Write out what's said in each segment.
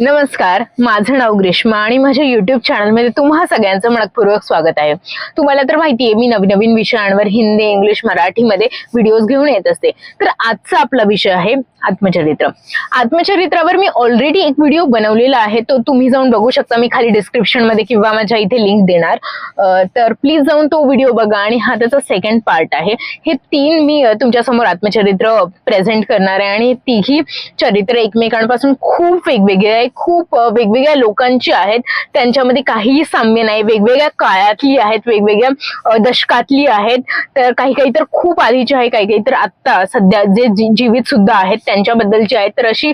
नमस्कार माझं नाव ग्रीष्मा आणि माझ्या युट्यूब चॅनलमध्ये तुम्हा सगळ्यांचं मनपूर्वक स्वागत आहे. तुम्हाला तर माहिती आहे मी नवीन नवीन विषयांवर हिंदी इंग्लिश मराठीमध्ये व्हिडिओज घेऊन येत असते. तर आजचा आपला विषय आहे आत्मचरित्र. आत्मचरित्रावर मी ऑलरेडी एक व्हिडिओ बनवलेला आहे तो तुम्ही जाऊन बघू शकता. मी खाली डिस्क्रिप्शनमध्ये किंवा माझ्या इथे लिंक देणार. तर प्लीज जाऊन तो व्हिडिओ बघा आणि हा त्याचा सेकंड पार्ट आहे. हे तीन मी तुमच्यासमोर आत्मचरित्र प्रेझेंट करणार आहे आणि तिघी चरित्र एकमेकांपासून खूप वेगवेगळे आहे. खूप वेगवेगळ्या लोकांची आहेत. त्यांच्यामध्ये काहीही साम्य नाही. वेगवेगळ्या काळातली आहेत. वेगवेगळ्या दशकातली आहेत. तर काही काही तर खूप आधीची आहे. काही काही तर आत्ता सध्या जे जी- जीवित सुद्धा आहेत त्यांच्याबद्दलची आहेत. तर अशी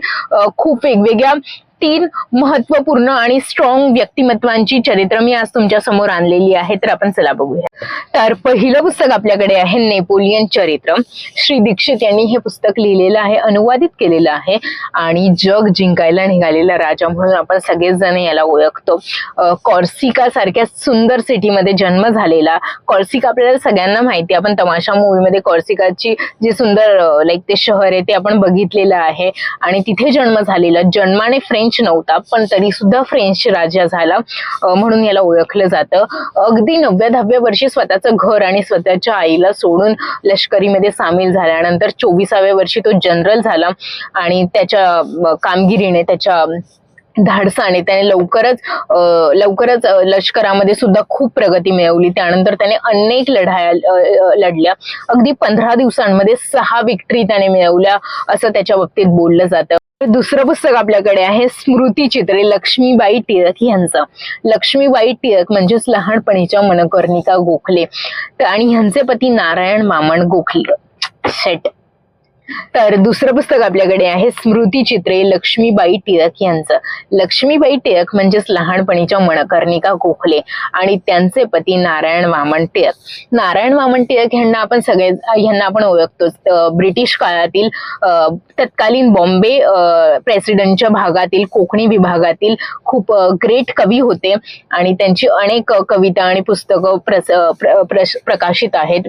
खूप वेगवेगळ्या तीन महत्त्वपूर्ण आणि स्ट्रॉंग व्यक्तिमत्वांची चरित्र मी आज तुमच्यासमोर आणलेली आहे. तर आपण चला बघूया. तर पहिलं पुस्तक आपल्याकडे आहे नेपोलियन चरित्र. श्री दीक्षित यांनी हे पुस्तक लिहिलेलं आहे अनुवादित केलेलं आहे. आणि जग जिंकायला निघालेला राजा म्हणून आपण सगळेच जण याला ओळखतो. कॉर्सिका सारख्या सुंदर सिटीमध्ये जन्म झालेला. कॉर्सिका आपल्याला सगळ्यांना माहिती आहे. आपण तमाशा मूवीमध्ये कॉर्सिकाची जी सुंदर लाईक ते शहर आहे ते आपण बघितलेलं आहे. आणि तिथे जन्म झालेला. जन्माने फ्रेंच नव्हता पण तरी सुद्धा फ्रेंच राजा झाला म्हणून याला ओळखलं जातं. अगदी नवव्या दहाव्या वर्षी स्वतःचं घर आणि स्वतःच्या आईला सोडून लष्करीमध्ये सामील झाल्यानंतर चोवीसाव्या वर्षी तो जनरल झाला आणि त्याच्या कामगिरीने त्याच्या धाडसाने त्याने लवकरच लवकरच लष्करामध्ये सुद्धा खूप प्रगती मिळवली. त्यानंतर त्याने अनेक लढाया लढल्या. अगदी पंधरा दिवसांमध्ये सहा विक्ट्री त्याने मिळवल्या असं त्याच्या बाबतीत बोललं जातं. दुसरं पुस्तक आपल्याकडे आहे स्मृतिचित्रे लक्ष्मीबाई टिळक यांचं लक्ष्मीबाई टिळक म्हणजेच लहानपणीच्या मनकर्णिका गोखले. आणि ह्यांचे पती नारायण मामण गोखले. शेट. तर दुसरं पुस्तक आपल्याकडे आहे स्मृतिचित्रे लक्ष्मीबाई टिळक यांचं. लक्ष्मीबाई टिळक म्हणजेच लहानपणीच्या मणकर्णिका गोखले आणि त्यांचे पती नारायण वामन टिळक. नारायण वामन टिळक यांना आपण सगळे यांना आपण ओळखतोच. ब्रिटिश काळातील तत्कालीन बॉम्बे प्रेसिडेंटच्या भागातील कोकणी विभागातील खूप ग्रेट कवी होते आणि त्यांची अनेक कविता आणि पुस्तकं प्रस प्र- प्रकाशित आहेत.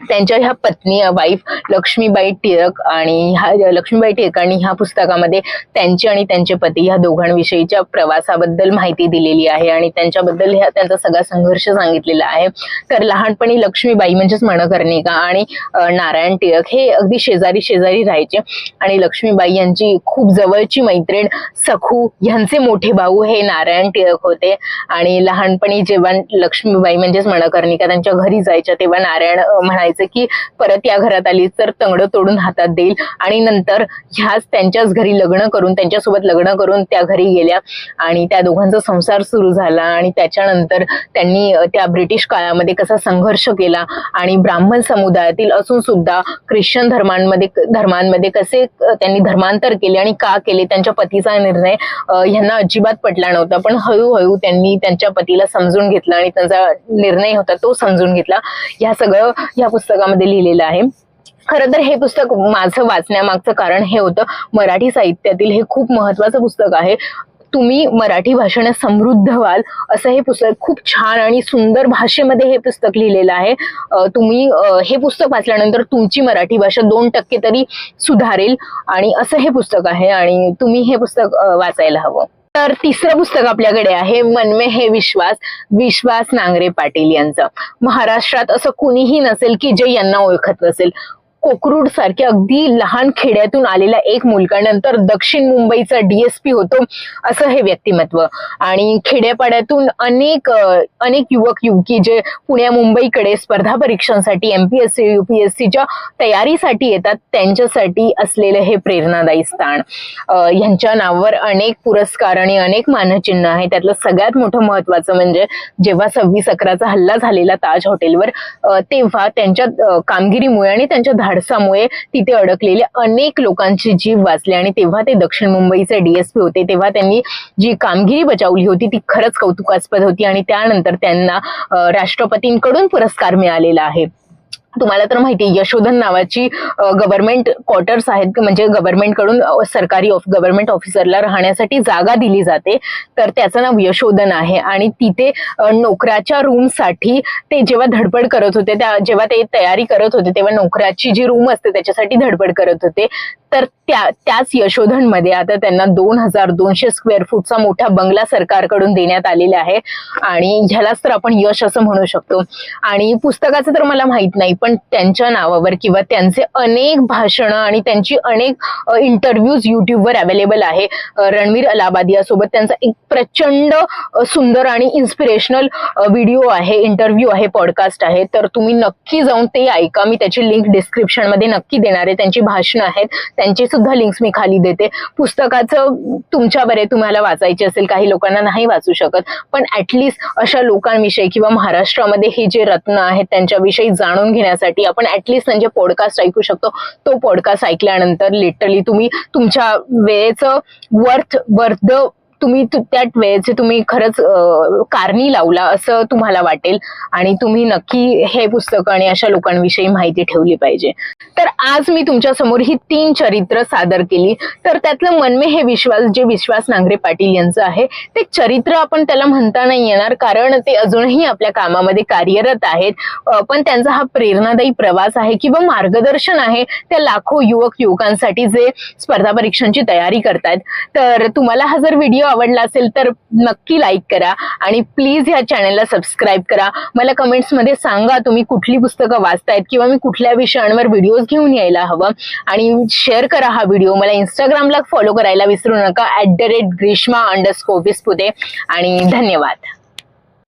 त्यांच्या ह्या पत्नी वाईफ लक्ष्मीबाई टिळक आणि ह्या लक्ष्मीबाई टिळक आणि ह्या पुस्तकामध्ये त्यांचे आणि त्यांचे पती ह्या दोघांविषयीच्या प्रवासाबद्दल माहिती दिलेली आहे आणि त्यांच्याबद्दल ह्या त्यांचा सगळा संघर्ष सांगितलेला आहे. तर लहानपणी लक्ष्मीबाई म्हणजेच मणकर्णिका आणि नारायण टिळक हे अगदी शेजारी शेजारी राहायचे आणि लक्ष्मीबाई यांची खूप जवळची मैत्रीण सखू यांचे मोठे भाऊ हे नारायण टिळक होते आणि लहानपणी जेव्हा लक्ष्मीबाई म्हणजेच मणकर्णिका त्यांच्या घरी जायच्या तेव्हा नारायण म्हणायचे करायचं की परत या घरात आली तर तंगड तोडून हातात देईल. आणि नंतर ह्याच त्यांच्याच घरी लग्न करून त्यांच्यासोबत लग्न करून त्या घरी गेल्या. आणि त्या दोघांचा संसार सुरू झाला आणि त्याच्यानंतर त्यांनी त्या ब्रिटिश काळामध्ये कसा संघर्ष केला आणि ब्राह्मण समुदायातील असून सुद्धा ख्रिश्चन धर्मांमध्ये धर्मांमध्ये कसे त्यांनी धर्मांतर केले आणि का केले त्यांच्या पतीचा निर्णय ह्यांना अजिबात पटला नव्हता. पण हळूहळू त्यांनी त्यांच्या पतीला समजून घेतलं आणि त्यांचा निर्णय होता तो समजून घेतला. ह्या सगळं ह्या पुस्तकामध्ये लिहिलेलं आहे. खरं तर हे पुस्तक माझं वाचण्यामागचं कारण हे होतं मराठी साहित्यातील हे खूप महत्वाचं पुस्तक आहे. तुम्ही मराठी भाषेने समृद्ध व्हाल असं हे पुस्तक खूप छान आणि सुंदर भाषेमध्ये हे पुस्तक लिहिलेलं आहे. तुम्ही हे पुस्तक वाचल्यानंतर तुमची मराठी भाषा दोन टक्के तरी सुधारेल आणि असं हे पुस्तक आहे आणि तुम्ही हे पुस्तक वाचायला हवं. तर तिसरं पुस्तक आपल्याकडे आहे मनमे हे विश्वास विश्वास नांगरे पाटील यांचं. महाराष्ट्रात असं कुणीही नसेल की जे यांना ओळखत नसेल. कोकरूड सारख्या अगदी लहान खेड्यातून आलेला एक मुलगा नंतर दक्षिण मुंबईचा डीएसपी होतो असं हे व्यक्तिमत्व. आणि खेड्यापाड्यातून अनेक अनेक युवक युवकी जे पुण्या मुंबईकडे स्पर्धा परीक्षांसाठी एमपीएससी युपीएससीच्या तयारीसाठी येतात त्यांच्यासाठी असलेलं हे प्रेरणादायी स्थान. यांच्या नावावर अनेक पुरस्कार आणि अनेक मानचिन्ह आहे. त्यातलं सगळ्यात मोठं महत्वाचं म्हणजे जेव्हा सव्वीस अकराचा हल्ला झालेला ताज हॉटेलवर तेव्हा त्यांच्या कामगिरीमुळे आणि त्यांच्या धाडसामुळे तिथे अडकलेले अनेक लोकांचे जीव वाचले. आणि तेव्हा ते दक्षिण मुंबईचे डीएसपी होते. तेव्हा त्यांनी जी कामगिरी बजावली होती ती खरंच कौतुकास्पद होती. आणि त्यानंतर त्यांना राष्ट्रपतींकडून पुरस्कार मिळालेला आहे. तुम्हाला तर माहिती यशोधन नावाची गव्हर्नमेंट क्वार्टर्स आहेत म्हणजे गव्हर्नमेंटकडून ऑफ सरकारी गव्हर्नमेंट ऑफिसरला राहण्यासाठी जागा दिली जाते. तर त्याचं नाव यशोधन आहे. आणि तिथे नोकऱ्याच्या रूमसाठी ते जेव्हा धडपड करत होते त्या जेव्हा ते तयारी करत होते तेव्हा नोकऱ्याची जी रूम असते त्याच्यासाठी धडपड करत होते. तर त्या त्याच यशोधनमध्ये आता त्यांना दोन हजार दोनशे स्क्वेअर फूटचा मोठा बंगला सरकारकडून देण्यात आलेला आहे. आणि ह्यालाच तर आपण यश असं म्हणू शकतो. आणि पुस्तकाचं तर मला माहीत नाही पण त्यांच्या नावावर किंवा त्यांचे अनेक भाषणं आणि त्यांची अनेक इंटरव्ह्यूज युट्यूबवर अवेलेबल आहे. रणवीर अलाहाबादिया सोबत त्यांचा एक प्रचंड सुंदर आणि इन्स्पिरेशनल व्हिडिओ आहे इंटरव्ह्यू आहे पॉडकास्ट आहे. तर तुम्ही नक्की जाऊन ते ऐका. मी त्याची लिंक डिस्क्रिप्शनमध्ये नक्की देणार आहे. त्यांची भाषणं आहेत त्यांची सुद्धा लिंक्स मी खाली देते. पुस्तकाचं तुमच्यावर बरे तुम्हाला वाचायचे असेल काही लोकांना नाही वाचू शकत. पण ऍटलिस्ट अशा लोकांविषयी किंवा महाराष्ट्रामध्ये हे जे रत्न आहेत त्यांच्याविषयी जाणून घेण्यासाठी आपण ऍटलिस्ट त्यांचे पॉडकास्ट ऐकू शकतो. तो पॉडकास्ट ऐकल्यानंतर लिटरली तुम्ही तुमच्या वेळेचं वर्थ वर्थ तुम्ही तु- त्या वेळेचे तुम्ही खरंच कारणी लावला असं तुम्हाला वाटेल आणि तुम्ही नक्की हे पुस्तक आणि अशा लोकांविषयी माहिती ठेवली पाहिजे. तर आज मी तुमच्यासमोर ही तीन चरित्र सादर केली. तर त्यातलं मनमे हे विश्वास जे विश्वास नांगरे पाटील यांचं आहे ते चरित्र आपण त्याला म्हणता नाही येणार कारण ते अजूनही आपल्या कामामध्ये कार्यरत आहेत. पण त्यांचा हा प्रेरणादायी प्रवास आहे किंवा मार्गदर्शन आहे त्या लाखो युवक युवकांसाठी जे स्पर्धा परीक्षांची तयारी करतायत. तर तुम्हाला हा जर व्हिडिओ आवडला असेल तर नक्की लाईक करा आणि प्लीज ह्या चॅनलला सबस्क्राईब करा. मला कमेंट्समध्ये सांगा तुम्ही कुठली पुस्तकं वाचतायत किंवा मी कुठल्या विषयांवर व्हिडिओज घेऊन यायला हवं. आणि शेअर करा हा व्हिडिओ मला इंस्टाग्रामला फॉलो करायला विसरू नका. At the rate Grishma underscore Vispute. आणि धन्यवाद.